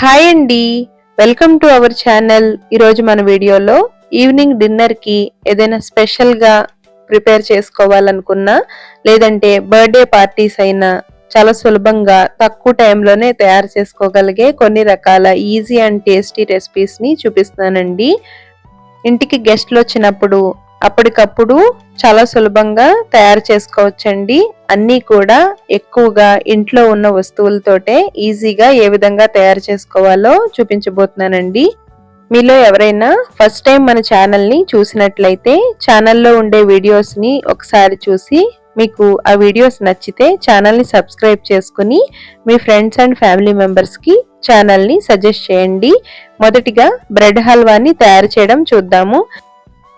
Hi అండి. Welcome to our channel. ఈరోజు మన వీడియోలో ఈవినింగ్ డిన్నర్కి ఏదైనా స్పెషల్గా ప్రిపేర్ చేసుకోవాలనుకున్నా లేదంటే బర్త్డే పార్టీస్ అయినా చాలా సులభంగా తక్కువ టైంలోనే తయారు చేసుకోగలిగే కొన్ని రకాల ఈజీ అండ్ టేస్టీ రెసిపీస్ని చూపిస్తానండి ఇంటికి గెస్ట్లు వచ్చినప్పుడు అప్పటికప్పుడు చాలా సులభంగా తయారు చేసుకోవచ్చండి. అన్నీ కూడా ఎక్కువగా ఇంట్లో ఉన్న వస్తువులతోటే ఈజీగా ఏ విధంగా తయారు చేసుకోవాలో చూపించబోతున్నానండి. మీలో ఎవరైనా ఫస్ట్ టైం మన ఛానల్ని చూసినట్లయితే ఛానల్లో ఉండే వీడియోస్ని ఒకసారి చూసి మీకు ఆ వీడియోస్ నచ్చితే ఛానల్ని సబ్స్క్రైబ్ చేసుకుని మీ ఫ్రెండ్స్ అండ్ ఫ్యామిలీ మెంబర్స్కి ఛానల్ని సజెస్ట్ చేయండి. మొదటిగా బ్రెడ్ హల్వాని తయారు చేయడం చూద్దాము.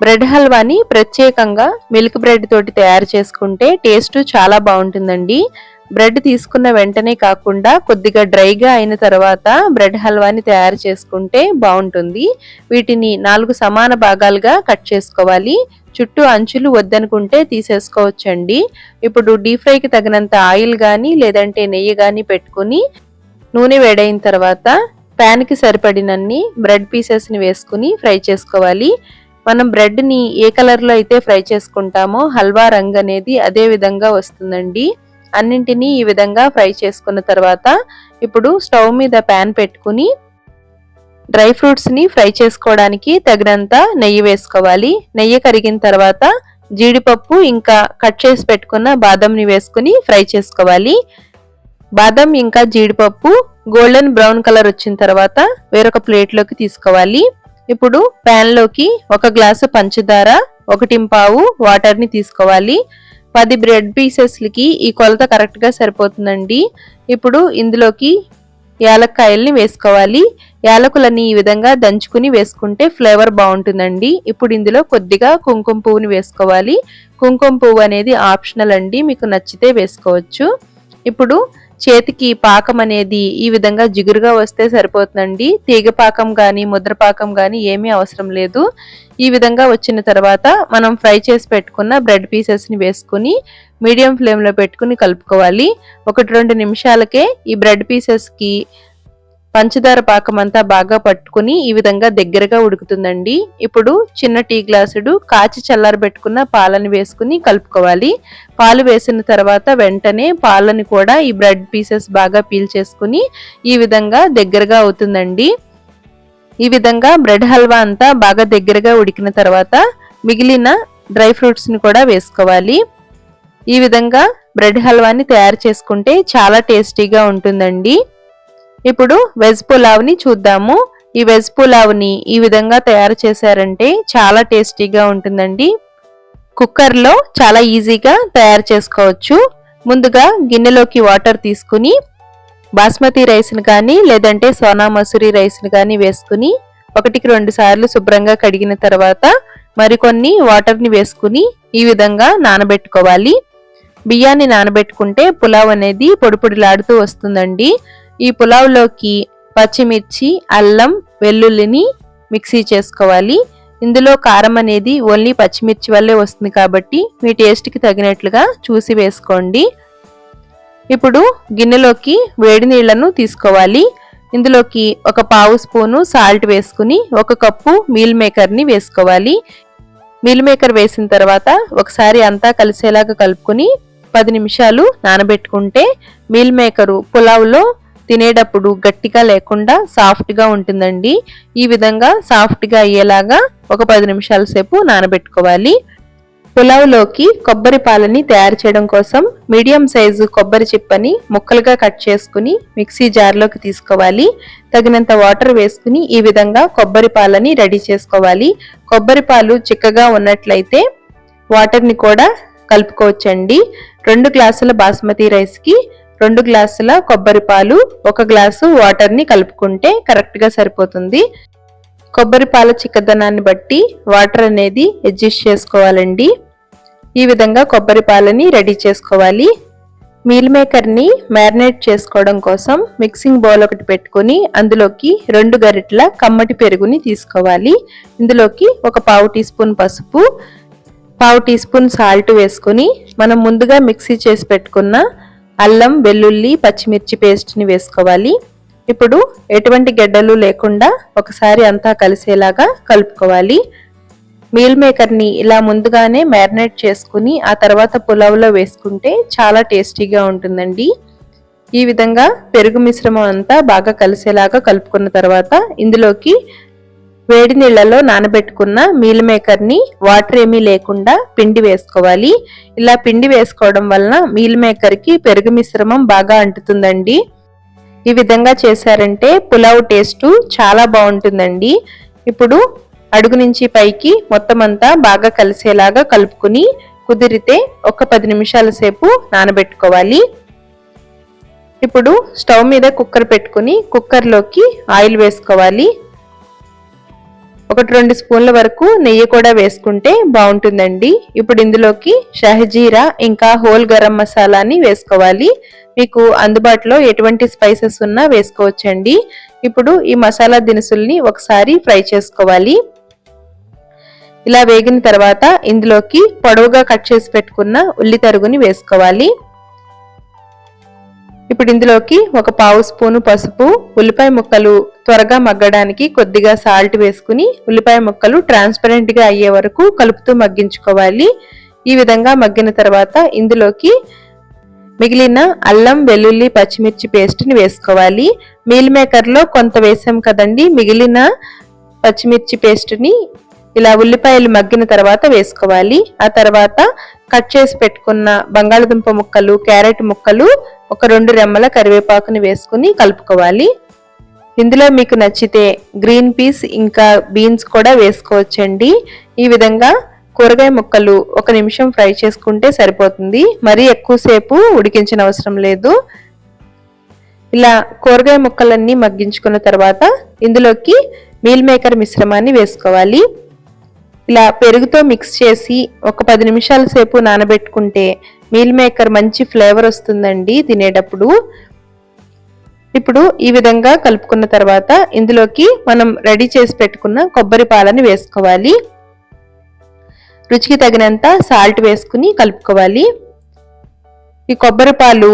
బ్రెడ్ హల్వాని ప్రత్యేకంగా మిల్క్ బ్రెడ్ తోటి తయారు చేసుకుంటే టేస్ట్ చాలా బాగుంటుందండి. బ్రెడ్ తీసుకున్న వెంటనే కాకుండా కొద్దిగా డ్రైగా అయిన తర్వాత బ్రెడ్ హల్వాని తయారు చేసుకుంటే బాగుంటుంది. వీటిని నాలుగు సమాన భాగాలుగా కట్ చేసుకోవాలి. చుట్టూ అంచులు వద్దనుకుంటే తీసేసుకోవచ్చండి. ఇప్పుడు డీప్ ఫ్రైకి తగినంత ఆయిల్ కానీ లేదంటే నెయ్యి కానీ పెట్టుకుని నూనె వేడైన తర్వాత ప్యాన్కి సరిపడినన్ని బ్రెడ్ పీసెస్ని వేసుకుని ఫ్రై చేసుకోవాలి. మనం బ్రెడ్ని ఏ కలర్లో అయితే ఫ్రై చేసుకుంటామో హల్వా రంగు అనేది అదే విధంగా వస్తుందండి. అన్నింటినీ ఈ విధంగా ఫ్రై చేసుకున్న తర్వాత ఇప్పుడు స్టవ్ మీద ప్యాన్ పెట్టుకుని డ్రై ఫ్రూట్స్ని ఫ్రై చేసుకోవడానికి తగినంత నెయ్యి వేసుకోవాలి. నెయ్యి కరిగిన తర్వాత జీడిపప్పు ఇంకా కట్ చేసి పెట్టుకున్న బాదంని వేసుకుని ఫ్రై చేసుకోవాలి. బాదం ఇంకా జీడిపప్పు గోల్డెన్ బ్రౌన్ కలర్ వచ్చిన తర్వాత వేరొక ప్లేట్లోకి తీసుకోవాలి. ఇప్పుడు లోకి ఒక గ్లాసు పంచదార ఒకటి పావు వాటర్ని తీసుకోవాలి. పది బ్రెడ్ పీసెస్లకి ఈ కొలత కరెక్ట్గా సరిపోతుందండి. ఇప్పుడు ఇందులోకి యాలక్కాయల్ని వేసుకోవాలి. యాలకులని ఈ విధంగా దంచుకుని వేసుకుంటే ఫ్లేవర్ బాగుంటుందండి. ఇప్పుడు ఇందులో కొద్దిగా కుంకుమ పువ్వుని వేసుకోవాలి. కుంకుమ పువ్వు అనేది ఆప్షనల్ అండి మీకు నచ్చితే వేసుకోవచ్చు. ఇప్పుడు చేతికి పాకం అనేది ఈ విధంగా జిగురుగా వస్తే సరిపోతుందండి. తీగ పాకం కానీ ముద్ర పాకం కానీ ఏమీ అవసరం లేదు. ఈ విధంగా వచ్చిన తర్వాత మనం ఫ్రై చేసి పెట్టుకున్న బ్రెడ్ పీసెస్ని వేసుకుని మీడియం ఫ్లేమ్లో పెట్టుకుని కలుపుకోవాలి. ఒకటి రెండు నిమిషాలకే ఈ బ్రెడ్ పీసెస్కి పంచదార పాకం అంతా బాగా పట్టుకుని ఈ విధంగా దగ్గరగా ఉడుకుతుందండి. ఇప్పుడు చిన్న టీ గ్లాసుడు కాచి చల్లారబెట్టుకున్న పాలని వేసుకుని కలుపుకోవాలి. పాలు వేసిన తర్వాత వెంటనే పాలని కూడా ఈ బ్రెడ్ పీసెస్ బాగా పీల్ చేసుకుని ఈ విధంగా దగ్గరగా అవుతుందండి. ఈ విధంగా బ్రెడ్ హల్వా అంతా బాగా దగ్గరగా ఉడికిన తర్వాత మిగిలిన డ్రై ఫ్రూట్స్ని కూడా వేసుకోవాలి. ఈ విధంగా బ్రెడ్ హల్వాని తయారు చేసుకుంటే చాలా టేస్టీగా ఉంటుందండి. ఇప్పుడు వెజ్ పులావ్ని చూద్దాము. ఈ వెజ్ పులావ్ని ఈ విధంగా తయారు చేశారంటే చాలా టేస్టీగా ఉంటుందండి. కుక్కర్లో చాలా ఈజీగా తయారు చేసుకోవచ్చు. ముందుగా గిన్నెలోకి వాటర్ తీసుకుని బాస్మతి రైస్ని కానీ లేదంటే సోనా మసూరి రైస్ని కానీ వేసుకుని ఒకటికి రెండు సార్లు శుభ్రంగా కడిగిన తర్వాత మరికొన్ని వాటర్ని వేసుకుని ఈ విధంగా నానబెట్టుకోవాలి. బియ్యాన్ని నానబెట్టుకుంటే పులావ్ అనేది పొడిపొడిలాడుతూ వస్తుందండి. ఈ పులావ్లోకి పచ్చిమిర్చి అల్లం వెల్లుల్లిని మిక్సీ చేసుకోవాలి. ఇందులో కారం అనేది ఓన్లీ పచ్చిమిర్చి వల్లే వస్తుంది కాబట్టి మీ టేస్ట్కి తగినట్లుగా చూసి వేసుకోండి. ఇప్పుడు గిన్నెలోకి వేడి నీళ్ళను తీసుకోవాలి. ఇందులోకి ఒక పావు స్పూను సాల్ట్ వేసుకుని ఒక కప్పు మీల్ మేకర్ని వేసుకోవాలి. మీల్ మేకర్ వేసిన తర్వాత ఒకసారి అంతా కలిసేలాగా కలుపుకొని పది నిమిషాలు నానబెట్టుకుంటే మీల్ మేకరు పులావ్లో తినేటప్పుడు గట్టిగా లేకుండా సాఫ్ట్గా ఉంటుందండి. ఈ విధంగా సాఫ్ట్గా అయ్యేలాగా ఒక పది నిమిషాల సేపు నానబెట్టుకోవాలి. పులావ్లోకి కొబ్బరి పాలని తయారు చేయడం కోసం మీడియం సైజు కొబ్బరి చిప్పని ముక్కలుగా కట్ చేసుకుని మిక్సీ జార్లోకి తీసుకోవాలి. తగినంత వాటర్ వేసుకుని ఈ విధంగా కొబ్బరి పాలని రెడీ చేసుకోవాలి. కొబ్బరి పాలు చిక్కగా ఉన్నట్లయితే వాటర్ని కూడా కలుపుకోవచ్చండి. రెండు గ్లాసుల బాస్మతి రైస్కి రెండు గ్లాసుల కొబ్బరి పాలు ఒక గ్లాసు వాటర్ని కలుపుకుంటే కరెక్ట్గా సరిపోతుంది. కొబ్బరి పాల చిక్కదనాన్ని బట్టి వాటర్ అనేది అడ్జస్ట్ చేసుకోవాలండి. ఈ విధంగా కొబ్బరి పాలని రెడీ చేసుకోవాలి. మీల్ మేకర్ని మ్యారినేట్ చేసుకోవడం కోసం మిక్సింగ్ బౌల్ ఒకటి పెట్టుకుని అందులోకి రెండు గరిటల కమ్మటి పెరుగుని తీసుకోవాలి. ఇందులోకి ఒక పావు టీ స్పూన్ పసుపు పావు టీ స్పూన్ సాల్ట్ వేసుకుని మనం ముందుగా మిక్సీ చేసి పెట్టుకున్న అల్లం వెల్లుల్లి పచ్చిమిర్చి పేస్ట్ని వేసుకోవాలి. ఇప్పుడు ఎటువంటి గడ్డలు లేకుండా ఒకసారి అంతా కలిసేలాగా కలుపుకోవాలి. మీల్ మేకర్ని ఇలా ముందుగానే మ్యారినేట్ చేసుకుని ఆ తర్వాత పులావ్లో వేసుకుంటే చాలా టేస్టీగా ఉంటుందండి. ఈ విధంగా పెరుగు మిశ్రమం అంతా బాగా కలిసేలాగా కలుపుకున్న తర్వాత ఇందులోకి వేడి నీళ్ళలో నానబెట్టుకున్న మీల్ మేకర్ని వాటర్ ఏమీ లేకుండా పిండి వేసుకోవాలి. ఇలా పిండి వేసుకోవడం వలన మీల్ మేకర్కి పెరుగు మిశ్రమం బాగా అంటుతుందండి. ఈ విధంగా చేశారంటే పులావ్ టేస్టు చాలా బాగుంటుందండి. ఇప్పుడు అడుగు నుంచి పైకి మొత్తం అంతా బాగా కలిసేలాగా కలుపుకుని కుదిరితే ఒక పది నిమిషాల సేపు నానబెట్టుకోవాలి. ఇప్పుడు స్టవ్ మీద కుక్కర్ పెట్టుకుని కుక్కర్లోకి ఆయిల్ వేసుకోవాలి. ఒకటి రెండు స్పూన్ల వరకు నెయ్యి కూడా వేసుకుంటే బాగుంటుందండి. ఇప్పుడు ఇందులోకి షహజీరా ఇంకా హోల్ గరం మసాలాని వేసుకోవాలి. మీకు అందుబాటులో ఎటువంటి స్పైసెస్ ఉన్నా వేసుకోవచ్చండి. ఇప్పుడు ఈ మసాలా దినుసుల్ని ఒకసారి ఫ్రై చేసుకోవాలి. ఇలా వేగిన తర్వాత ఇందులోకి పొడవుగా కట్ చేసి పెట్టుకున్న ఉల్లి తరుగుని వేసుకోవాలి. ఇప్పుడు ఇందులోకి ఒక పావు స్పూను పసుపు ఉల్లిపాయ ముక్కలు త్వరగా మగ్గడానికి కొద్దిగా సాల్ట్ వేసుకుని ఉల్లిపాయ ముక్కలు ట్రాన్స్పరెంట్గా అయ్యే వరకు కలుపుతూ మగ్గించుకోవాలి. ఈ విధంగా మగ్గిన తర్వాత ఇందులోకి మిగిలిన అల్లం వెల్లుల్లి పచ్చిమిర్చి పేస్ట్ని వేసుకోవాలి. మీల్ మేకర్లో కొంత వేసాం కదండి మిగిలిన పచ్చిమిర్చి పేస్ట్ని ఇలా ఉల్లిపాయలు మగ్గిన తర్వాత వేసుకోవాలి. ఆ తర్వాత కట్ చేసి పెట్టుకున్న బంగాళదుంప ముక్కలు క్యారెట్ ముక్కలు ఒక రెండు రెమ్మల కరివేపాకుని వేసుకుని కలుపుకోవాలి. ఇందులో మీకు నచ్చితే గ్రీన్ పీస్ ఇంకా బీన్స్ కూడా వేసుకోవచ్చండి. ఈ విధంగా కూరగాయ ముక్కలు ఒక నిమిషం ఫ్రై చేసుకుంటే సరిపోతుంది. మరీ ఎక్కువసేపు ఉడికించిన అవసరం లేదు. ఇలా కూరగాయ ముక్కలన్నీ మగ్గించుకున్న తర్వాత ఇందులోకి మీల్ మేకర్ మిశ్రమాన్ని వేసుకోవాలి. ఇలా పెరుగుతో మిక్స్ చేసి ఒక పది నిమిషాల సేపు నానబెట్టుకుంటే మీల్ మేకర్ మంచి ఫ్లేవర్ వస్తుందండి తినేటప్పుడు. ఇప్పుడు ఈ విధంగా కలుపుకున్న తర్వాత ఇందులోకి మనం రెడీ చేసి పెట్టుకున్న కొబ్బరి పాలని వేసుకోవాలి. రుచికి తగినంత సాల్ట్ వేసుకుని కలుపుకోవాలి. ఈ కొబ్బరి పాలు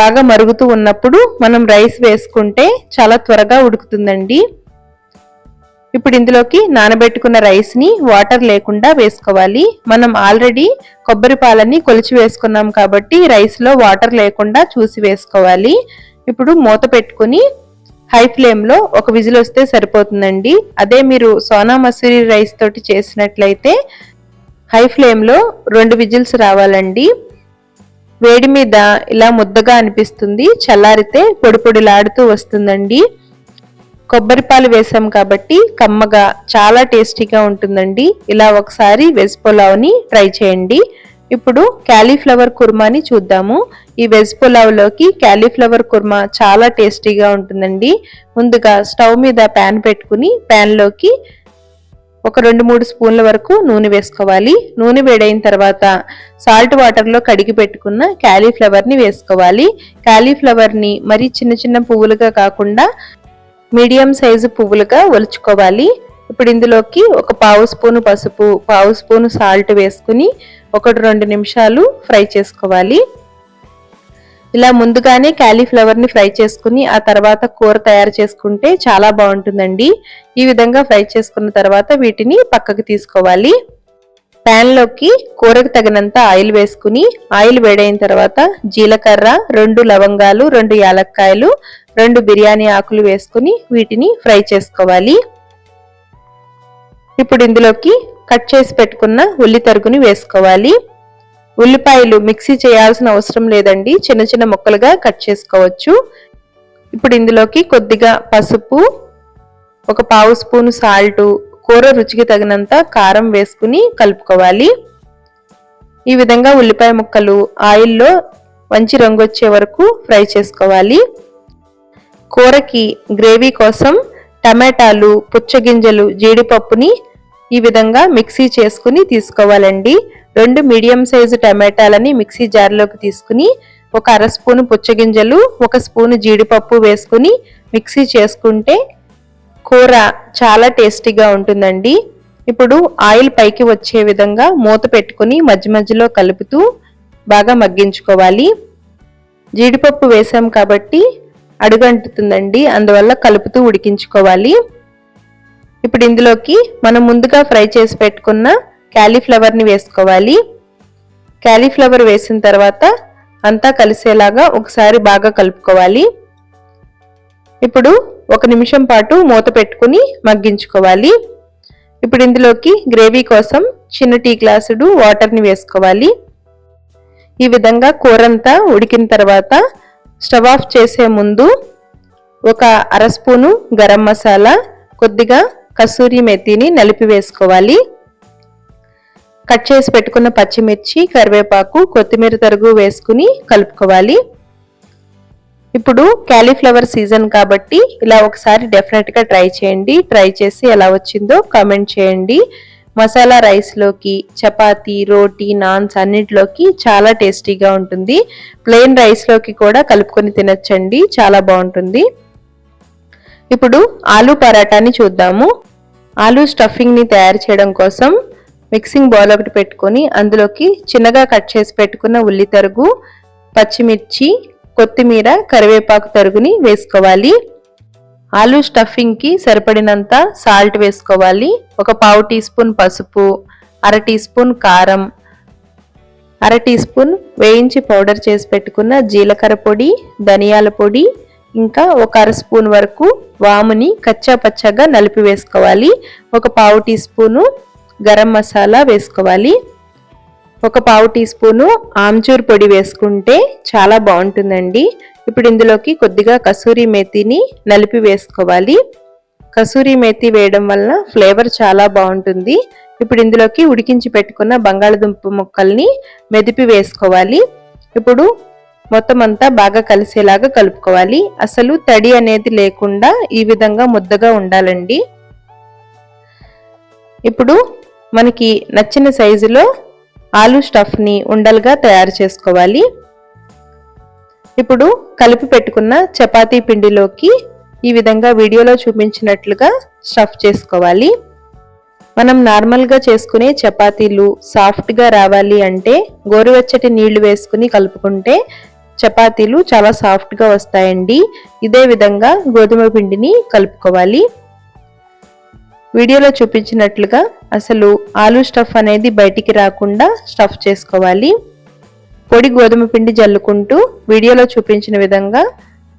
బాగా మరుగుతూ ఉన్నప్పుడు మనం రైస్ వేసుకుంటే చాలా త్వరగా ఉడుకుతుందండి. ఇప్పుడు ఇందులోకి నానబెట్టుకున్న రైస్ని వాటర్ లేకుండా వేసుకోవాలి. మనం ఆల్రెడీ కొబ్బరి పాలని కొలిచి వేసుకున్నాం కాబట్టి రైస్లో వాటర్ లేకుండా చూసి వేసుకోవాలి. ఇప్పుడు మూత పెట్టుకుని హై ఫ్లేమ్లో ఒక విజిల్ వస్తే సరిపోతుందండి. అదే మీరు సోనా మసూరి రైస్ తోటి చేసినట్లయితే హై ఫ్లేమ్లో రెండు విజిల్స్ రావాలండి. వేడి మీద ఇలా ముద్దగా అనిపిస్తుంది. చల్లారితే పొడి పొడిలాడుతూ వస్తుందండి. కొబ్బరి పాలు వేసాం కాబట్టి కమ్మగా చాలా టేస్టీగా ఉంటుందండి. ఇలా ఒకసారి వెజ్ పులావ్ని ట్రై చేయండి. ఇప్పుడు క్యాలీఫ్లవర్ కుర్మాని చూద్దాము. ఈ వెజ్ పులావ్లోకి క్యాలీఫ్లవర్ కుర్మా చాలా టేస్టీగా ఉంటుందండి. ముందుగా స్టవ్ మీద ప్యాన్ పెట్టుకుని ప్యాన్లోకి ఒక రెండు మూడు స్పూన్ల వరకు నూనె వేసుకోవాలి. నూనె వేడైన తర్వాత సాల్ట్ వాటర్లో కడిగి పెట్టుకున్న క్యాలీఫ్లవర్ని వేసుకోవాలి. క్యాలీఫ్లవర్ని మరీ చిన్న చిన్న పువ్వులుగా కాకుండా మీడియం సైజు పువ్వులుగా ఒలుచుకోవాలి. ఇప్పుడు ఇందులోకి ఒక పావు స్పూను పసుపు పావు స్పూను సాల్ట్ వేసుకుని ఒకటి రెండు నిమిషాలు ఫ్రై చేసుకోవాలి. ఇలా ముందుగానే క్యాలీఫ్లవర్ని ఫ్రై చేసుకుని ఆ తర్వాత కూర తయారు చేసుకుంటే చాలా బాగుంటుందండి. ఈ విధంగా ఫ్రై చేసుకున్న తర్వాత వీటిని పక్కకు తీసుకోవాలి. ప్యాన్లోకి కూరకు తగినంత ఆయిల్ వేసుకుని ఆయిల్ వేడైన తర్వాత జీలకర్ర రెండు లవంగాలు రెండు యాలక్కాయలు రెండు బిర్యానీ ఆకులు వేసుకుని వీటిని ఫ్రై చేసుకోవాలి. ఇప్పుడు ఇందులోకి కట్ చేసి పెట్టుకున్న ఉల్లి తరుగుని వేసుకోవాలి. ఉల్లిపాయలు మిక్సీ చేయాల్సిన అవసరం లేదండి. చిన్న చిన్న ముక్కలుగా కట్ చేసుకోవచ్చు. ఇప్పుడు ఇందులోకి కొద్దిగా పసుపు ఒక పావు స్పూను సాల్ట్ కూర రుచికి తగినంత కారం వేసుకుని కలుపుకోవాలి. ఈ విధంగా ఉల్లిపాయ ముక్కలు ఆయిల్లో మంచి రంగు వచ్చే వరకు ఫ్రై చేసుకోవాలి. కూరకి గ్రేవీ కోసం టమాటాలు పుచ్చగింజలు జీడిపప్పుని ఈ విధంగా మిక్సీ చేసుకుని తీసుకోవాలండి. రెండు మీడియం సైజు టమాటాలని మిక్సీ జార్లోకి తీసుకుని ఒక అర స్పూను పుచ్చగింజలు ఒక స్పూను జీడిపప్పు వేసుకుని మిక్సీ చేసుకుంటే కూర చాలా టేస్టీగా ఉంటుందండి. ఇప్పుడు ఆయిల్ పైకి వచ్చే విధంగా మూత పెట్టుకుని మధ్య మధ్యలో కలుపుతూ బాగా మగ్గించుకోవాలి. జీడిపప్పు వేసాం కాబట్టి అడుగంటుతుందండి. అందువల్ల కలుపుతూ ఉడికించుకోవాలి. ఇప్పుడు ఇందులోకి మనం ముందుగా ఫ్రై చేసి పెట్టుకున్న క్యాలీఫ్లవర్ని వేసుకోవాలి. క్యాలీఫ్లవర్ వేసిన తర్వాత అంతా కలిసేలాగా ఒకసారి బాగా కలుపుకోవాలి. ఇప్పుడు ఒక నిమిషం పాటు మూత పెట్టుకుని మగ్గించుకోవాలి. ఇప్పుడు ఇందులోకి గ్రేవీ కోసం చిన్న టీ గ్లాసుడు వాటర్ని వేసుకోవాలి. ఈ విధంగా కూరంతా ఉడికిన తర్వాత స్టవ్ ఆఫ్ చేసే ముందు ఒక అర స్పూను గరం మసాలా కొద్దిగా కసూరి మెత్తిని నలిపి వేసుకోవాలి. కట్ చేసి పెట్టుకున్న పచ్చిమిర్చి కరివేపాకు కొత్తిమీర తరుగు వేసుకుని కలుపుకోవాలి. ఇప్పుడు క్యాలీఫ్లవర్ సీజన్ కాబట్టి ఇలా ఒకసారి డెఫినెట్గా ట్రై చేయండి. ట్రై చేసి ఎలా వచ్చిందో కామెంట్ చేయండి. మసాలా రైస్లోకి చపాతీ రోటీ నాన్స్ అన్నిటిలోకి చాలా టేస్టీగా ఉంటుంది. ప్లెయిన్ రైస్లోకి కూడా కలుపుకొని తినచ్చండి. చాలా బాగుంటుంది. ఇప్పుడు ఆలూ పరాటాని చూద్దాము. ఆలూ స్టఫింగ్ని తయారు చేయడం కోసం మిక్సింగ్ బౌల్ ఒకటి పెట్టుకొని అందులోకి చిన్నగా కట్ చేసి పెట్టుకున్న ఉల్లి తరుగు పచ్చిమిర్చి కొత్తిమీర కరివేపాకు తరుగుని వేసుకోవాలి. ఆలు స్టఫింగ్కి సరిపడినంత సాల్ట్ వేసుకోవాలి. ఒక పావు టీ స్పూన్ పసుపు అర టీ స్పూన్ కారం అర టీ స్పూన్ వేయించి పౌడర్ చేసి పెట్టుకున్న జీలకర్ర పొడి ధనియాల పొడి ఇంకా ఒక అర స్పూన్ వరకు వాముని కచ్చా పచ్చగా నలిపి వేసుకోవాలి. ఒక పావు టీ స్పూను గరం మసాలా వేసుకోవాలి. ఒక పావు టీ స్పూను ఆమ్చూర్ పొడి వేసుకుంటే చాలా బాగుంటుందండి. ఇప్పుడు ఇందులోకి కొద్దిగా కసూరి మేతిని నలిపి వేసుకోవాలి. కసూరి మేతి వేయడం వలన ఫ్లేవర్ చాలా బాగుంటుంది. ఇప్పుడు ఇందులోకి ఉడికించి పెట్టుకున్న బంగాళదుంప ముక్కల్ని మెదిపి వేసుకోవాలి. ఇప్పుడు మొత్తం అంతా బాగా కలిసేలాగా కలుపుకోవాలి. అసలు తడి అనేది లేకుండా ఈ విధంగా ముద్దగా ఉండాలండి. ఇప్పుడు మనకి నచ్చిన సైజులో ఆలు స్టఫ్ని ఉండలుగా తయారు చేసుకోవాలి. ఇప్పుడు కలిపి పెట్టుకున్న చపాతీ పిండిలోకి ఈ విధంగా వీడియోలో చూపించినట్లుగా స్టఫ్ చేసుకోవాలి. మనం నార్మల్గా చేసుకునే చపాతీలు సాఫ్ట్గా రావాలి అంటే గోరువెచ్చటి నీళ్ళు వేసుకుని కలుపుకుంటే చపాతీలు చాలా సాఫ్ట్గా వస్తాయండి. ఇదే విధంగా గోధుమ పిండిని కలుపుకోవాలి. వీడియోలో చూపించినట్లుగా అసలు ఆలు స్టఫ్ అనేది బయటికి రాకుండా స్టఫ్ చేసుకోవాలి. పొడి గోధుమ పిండి జల్లుకుంటూ వీడియోలో చూపించిన విధంగా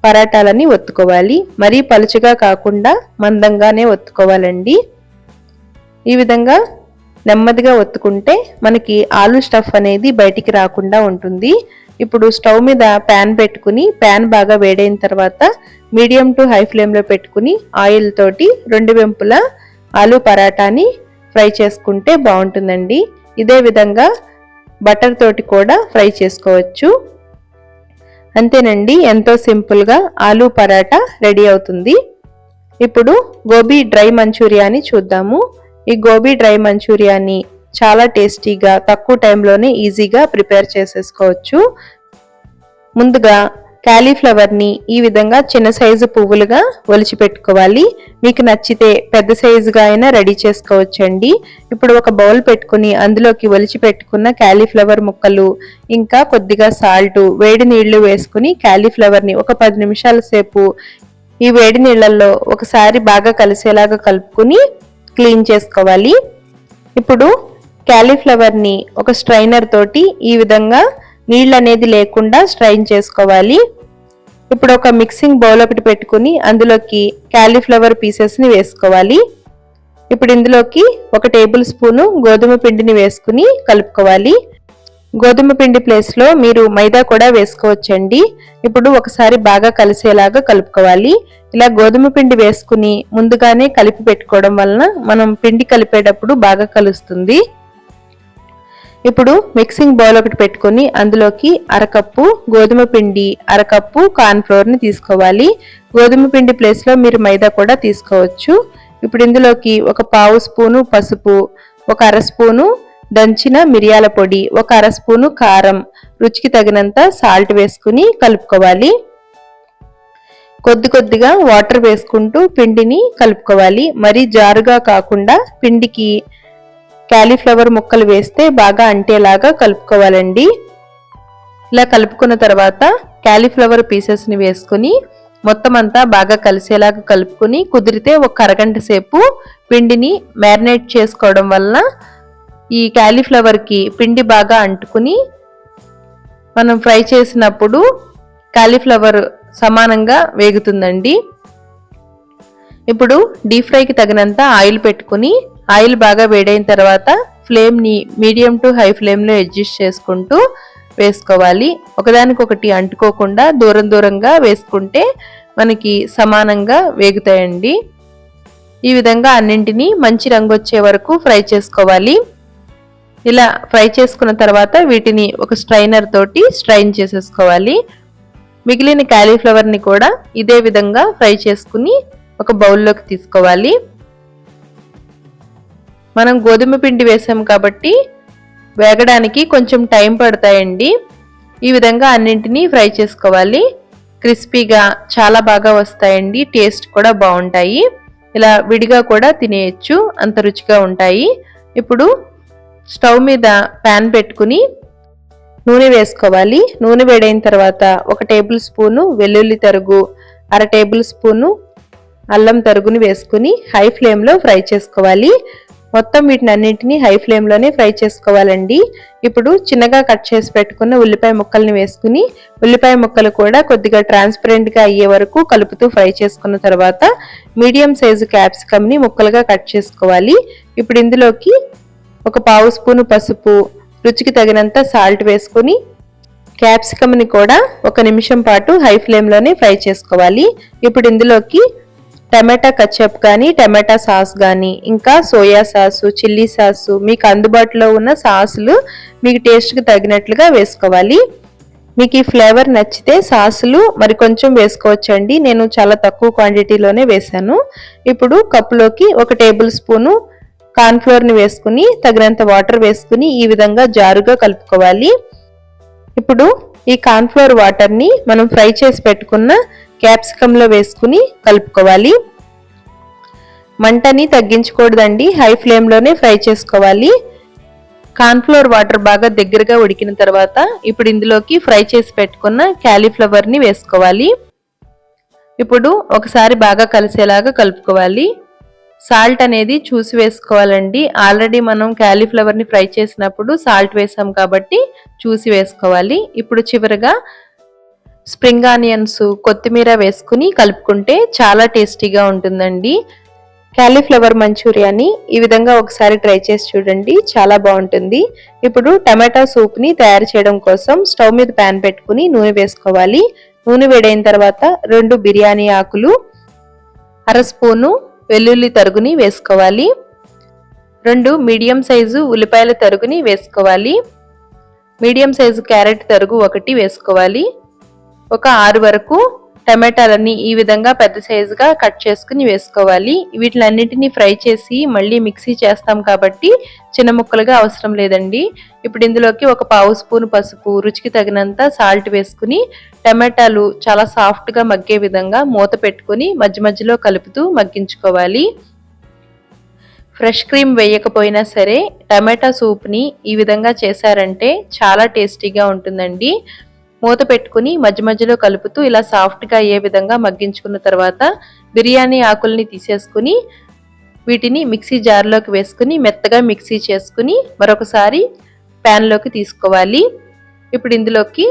పరాటాలని ఒత్తుకోవాలి. మరీ పలుచగా కాకుండా మందంగానే ఒత్తుకోవాలండి. ఈ విధంగా నెమ్మదిగా ఒత్తుకుంటే మనకి ఆలు స్టఫ్ అనేది బయటికి రాకుండా ఉంటుంది. ఇప్పుడు స్టవ్ మీద ప్యాన్ పెట్టుకుని ప్యాన్ బాగా వేడైన తర్వాత మీడియం టు హై ఫ్లేమ్లో పెట్టుకుని ఆయిల్ తోటి రెండు వెంపులా ఆలూ పరాటాని ఫ్రై చేసుకుంటే బాగుంటుందండి. ఇదే విధంగా బటర్ తోటి కూడా ఫ్రై చేసుకోవచ్చు. అంతేనండి ఎంతో సింపుల్గా ఆలూ పరాటా రెడీ అవుతుంది. ఇప్పుడు గోబీ డ్రై మంచూరియాని చూద్దాము. ఈ గోబీ డ్రై మంచూరియాని చాలా టేస్టీగా తక్కువ టైంలోనే ఈజీగా ప్రిపేర్ చేసేసుకోవచ్చు. ముందుగా క్యాలీఫ్లవర్ని ఈ విధంగా చిన్న సైజు పువ్వులుగా ఒలిచి పెట్టుకోవాలి మీకు నచ్చితే పెద్ద సైజుగా అయినా రెడీ చేసుకోవచ్చండి. ఇప్పుడు ఒక బౌల్ పెట్టుకుని అందులోకి ఒలిచి పెట్టుకున్న క్యాలీఫ్లవర్ ముక్కలు ఇంకా కొద్దిగా సాల్ట్ వేడి నీళ్ళు వేసుకుని క్యాలీఫ్లవర్ని ఒక పది నిమిషాల సేపు ఈ వేడి నీళ్ళల్లో ఒకసారి బాగా కలిసేలాగా కలుపుకుని క్లీన్ చేసుకోవాలి. ఇప్పుడు క్యాలీఫ్లవర్ని ఒక స్ట్రైనర్ తోటి ఈ విధంగా నీళ్ళు అనేది లేకుండా స్ట్రైన్ చేసుకోవాలి. ఇప్పుడు ఒక మిక్సింగ్ బౌల్ ఒకటి పెట్టుకుని అందులోకి క్యాలీఫ్లవర్ పీసెస్ని వేసుకోవాలి. ఇప్పుడు ఇందులోకి ఒక టేబుల్ స్పూను గోధుమ పిండిని వేసుకుని కలుపుకోవాలి. గోధుమ పిండి ప్లేస్లో మీరు మైదా కూడా వేసుకోవచ్చండి. ఇప్పుడు ఒకసారి బాగా కలిసేలాగా కలుపుకోవాలి. ఇలా గోధుమ పిండి వేసుకుని ముందుగానే కలిపి పెట్టుకోవడం వలన మనం పిండి కలిపేటప్పుడు బాగా కలుస్తుంది. ఇప్పుడు మిక్సింగ్ బౌల్ ఒకటి పెట్టుకొని అందులోకి అరకప్పు గోధుమ పిండి అరకప్పు కార్న్ తీసుకోవాలి. గోధుమ పిండి ప్లేస్లో మీరు మైదా కూడా తీసుకోవచ్చు. ఇప్పుడు ఇందులోకి ఒక పావు స్పూను పసుపు ఒక అర స్పూను దంచిన మిరియాల పొడి ఒక అర స్పూను కారం. రుచికి తగినంత సాల్ట్ వేసుకుని కలుపుకోవాలి. కొద్ది కొద్దిగా వాటర్ వేసుకుంటూ పిండిని కలుపుకోవాలి. మరీ జారుగా కాకుండా పిండికి క్యాలీఫ్లవర్ ముక్కలు వేస్తే బాగా అంటేలాగా కలుపుకోవాలండి. ఇలా కలుపుకున్న తర్వాత క్యాలీఫ్లవర్ పీసెస్ని వేసుకుని మొత్తం అంతా బాగా కలిసేలాగా కలుపుకొని కుదిరితే ఒక అరగంట సేపు పిండిని మ్యారినేట్ చేసుకోవడం వలన ఈ క్యాలీఫ్లవర్కి పిండి బాగా అంటుకుని మనం ఫ్రై చేసినప్పుడు క్యాలీఫ్లవర్ సమానంగా వేగుతుందండి. ఇప్పుడు డీప్ ఫ్రైకి తగినంత ఆయిల్ పెట్టుకుని ఆయిల్ బాగా వేడైన తర్వాత ఫ్లేమ్ని మీడియం టు హై ఫ్లేమ్లో అడ్జస్ట్ చేసుకుంటూ వేసుకోవాలి. ఒకదానికొకటి అంటుకోకుండా దూరం దూరంగా వేసుకుంటే మనకి సమానంగా వేగుతాయండి. ఈ విధంగా అన్నింటినీ మంచి రంగు వచ్చే వరకు ఫ్రై చేసుకోవాలి. ఇలా ఫ్రై చేసుకున్న తర్వాత వీటిని ఒక స్ట్రైనర్ తోటి స్ట్రైన్ చేసేసుకోవాలి. మిగిలిన క్యాలీఫ్లవర్ని కూడా ఇదే విధంగా ఫ్రై చేసుకుని ఒక బౌల్లోకి తీసుకోవాలి. మనం గోధుమ పిండి వేసాం కాబట్టి వేగడానికి కొంచెం టైం పడతాయండి. ఈ విధంగా అన్నింటినీ ఫ్రై చేసుకోవాలి. క్రిస్పీగా చాలా బాగా వస్తాయండి. టేస్ట్ కూడా బాగుంటాయి. ఇలా విడిగా కూడా తినేయచ్చు. అంత రుచిగా ఉంటాయి. ఇప్పుడు స్టవ్ మీద ప్యాన్ పెట్టుకుని నూనె వేసుకోవాలి. నూనె వేడైన తర్వాత ఒక టేబుల్ స్పూను వెల్లుల్లి తరుగు అర టేబుల్ స్పూను అల్లం తరుగుని వేసుకుని హై ఫ్లేమ్లో ఫ్రై చేసుకోవాలి. మొత్తం వీటిని అన్నింటినీ హై ఫ్లేమ్లోనే ఫ్రై చేసుకోవాలండి. ఇప్పుడు చిన్నగా కట్ చేసి పెట్టుకున్న ఉల్లిపాయ ముక్కల్ని వేసుకుని ఉల్లిపాయ ముక్కలు కూడా కొద్దిగా ట్రాన్స్పరెంట్గా అయ్యే వరకు కలుపుతూ ఫ్రై చేసుకున్న తర్వాత మీడియం సైజు క్యాప్సికమ్ని ముక్కలుగా కట్ చేసుకోవాలి. ఇప్పుడు ఇందులోకి ఒక పావు స్పూను పసుపు రుచికి తగినంత సాల్ట్ వేసుకొని క్యాప్సికమ్ని కూడా ఒక నిమిషం పాటు హై ఫ్లేమ్లోనే ఫ్రై చేసుకోవాలి. ఇప్పుడు ఇందులోకి టమాటా కచప్ కానీ టమాటా సాస్ కానీ ఇంకా సోయా సాసు చిల్లీ సాసు మీకు అందుబాటులో ఉన్న సాసులు మీకు టేస్ట్కి తగినట్లుగా వేసుకోవాలి. మీకు ఈ ఫ్లేవర్ నచ్చితే సాసులు మరి కొంచెం వేసుకోవచ్చండి. నేను చాలా తక్కువ క్వాంటిటీలోనే వేశాను ఇప్పుడు కప్పులోకి ఒక టేబుల్ స్పూను కార్న్ఫ్లోర్ని వేసుకుని తగినంత వాటర్ వేసుకుని ఈ విధంగా జారుగా కలుపుకోవాలి. ఇప్పుడు ఈ కార్న్ఫ్లోర్ వాటర్ని మనం ఫ్రై చేసి పెట్టుకున్న క్యాప్సికంలో వేసుకుని కలుపుకోవాలి. మంటని తగ్గించకూడదండి. హై ఫ్లేమ్లోనే ఫ్రై చేసుకోవాలి. కార్న్ఫ్లోర్ వాటర్ బాగా దగ్గరగా ఉడికిన తర్వాత ఇప్పుడు ఇందులోకి ఫ్రై చేసి పెట్టుకున్న క్యాలీఫ్లవర్ని వేసుకోవాలి. ఇప్పుడు ఒకసారి బాగా కలిసేలాగా కలుపుకోవాలి. సాల్ట్ అనేది చూసి వేసుకోవాలండి. ఆల్రెడీ మనం క్యాలీఫ్లవర్ని ఫ్రై చేసినప్పుడు సాల్ట్ వేసాం కాబట్టి చూసి వేసుకోవాలి. ఇప్పుడు చివరిగా స్ప్రింగ్ ఆనియన్స్ కొత్తిమీర వేసుకుని కలుపుకుంటే చాలా టేస్టీగా ఉంటుందండి. క్యాలీఫ్లవర్ మంచూరియాని ఈ విధంగా ఒకసారి ట్రై చేసి చూడండి చాలా బాగుంటుంది. ఇప్పుడు టమాటా సూప్ని తయారు చేయడం కోసం స్టవ్ మీద ప్యాన్ పెట్టుకుని నూనె వేసుకోవాలి. నూనె వేడైన తర్వాత రెండు బిర్యానీ ఆకులు అర స్పూను వెల్లుల్లి తరుగుని వేసుకోవాలి. రెండు మీడియం సైజు ఉల్లిపాయల తరుగుని వేసుకోవాలి. మీడియం సైజు క్యారెట్ తరుగు ఒకటి వేసుకోవాలి. ఒక ఆరు వరకు టమాటాలన్నీ ఈ విధంగా పెద్ద సైజుగా కట్ చేసుకుని వేసుకోవాలి. వీటిలన్నిటిని ఫ్రై చేసి మళ్ళీ మిక్సీ చేస్తాం కాబట్టి చిన్న ముక్కలుగా అవసరం లేదండి. ఇప్పుడు ఇందులోకి ఒక పావు స్పూన్ పసుపు రుచికి తగినంత సాల్ట్ వేసుకుని టమాటాలు చాలా సాఫ్ట్గా మగ్గే విధంగా మూత పెట్టుకుని మధ్య మధ్యలో కలుపుతూ మగ్గించుకోవాలి. ఫ్రెష్ క్రీమ్ వేయకపోయినా సరే టమాటా సూప్ని ఈ విధంగా చేశారంటే చాలా టేస్టీగా ఉంటుందండి. మూత పెట్టుకుని మధ్య మధ్యలో కలుపుతూ ఇలా సాఫ్ట్గా అయ్యే విధంగా మగ్గించుకున్న తర్వాత బిర్యానీ ఆకుల్ని తీసేసుకుని వీటిని మిక్సీ జార్లోకి వేసుకుని మెత్తగా మిక్సీ చేసుకుని మరొకసారి ప్యాన్లోకి తీసుకోవాలి. ఇప్పుడు ఇందులోకి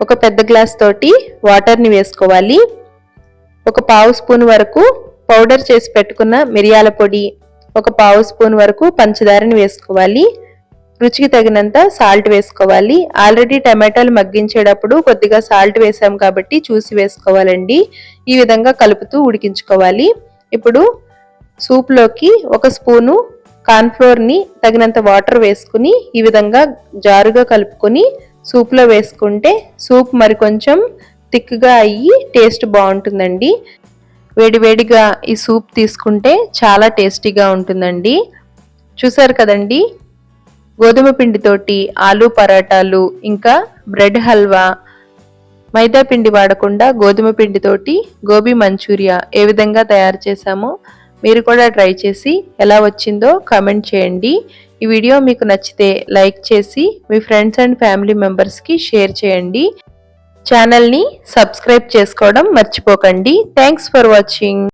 ఒక పెద్ద గ్లాస్ తోటి వాటర్ని వేసుకోవాలి. ఒక పావు స్పూన్ వరకు పౌడర్ చేసి పెట్టుకున్న మిరియాల పొడి ఒక పావు స్పూన్ వరకు పంచదారని వేసుకోవాలి. రుచికి తగినంత సాల్ట్ వేసుకోవాలి. ఆల్రెడీ టమాటాలు మగ్గించేటప్పుడు కొద్దిగా సాల్ట్ వేసాం కాబట్టి చూసి వేసుకోవాలండి. ఈ విధంగా కలుపుతూ ఉడికించుకోవాలి. ఇప్పుడు సూప్లోకి ఒక స్పూను కార్న్ఫ్లోర్ని తగినంత వాటర్ వేసుకుని ఈ విధంగా జారుగా కలుపుకొని సూప్లో వేసుకుంటే సూప్ మరి కొంచెం థిక్గా అయ్యి టేస్ట్ బాగుంటుందండి. వేడివేడిగా ఈ సూప్ తీసుకుంటే చాలా టేస్టీగా ఉంటుందండి. చూసారు కదండి? గోధుమ పిండితోటి ఆలు పరాటాలు ఇంకా బ్రెడ్ హల్వా మైదా పిండి వాడకుండా గోధుమ పిండితోటి గోబీ మంచూరియా ఏ విధంగా తయారు చేశామో మీరు కూడా ట్రై చేసి ఎలా వచ్చిందో కామెంట్ చేయండి. ఈ వీడియో మీకు నచ్చితే లైక్ చేసి మీ ఫ్రెండ్స్ అండ్ ఫ్యామిలీ మెంబర్స్కి షేర్ చేయండి. ఛానల్ని సబ్స్క్రైబ్ చేసుకోవడం మర్చిపోకండి. Thanks for watching.